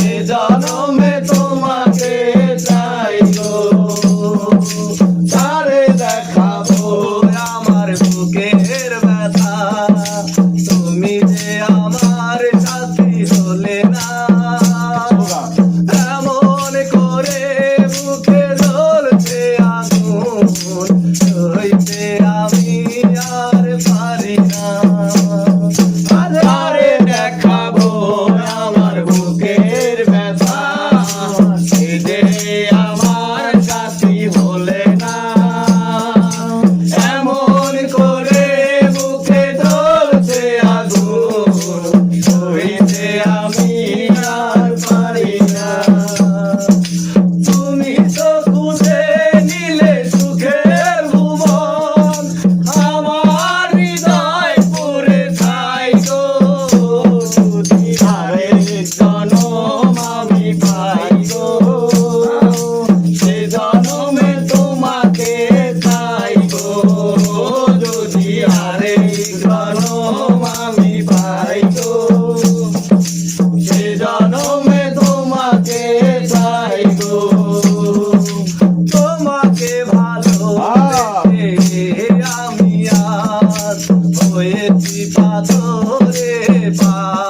Sita আমার হয়েছি পাথরে পা।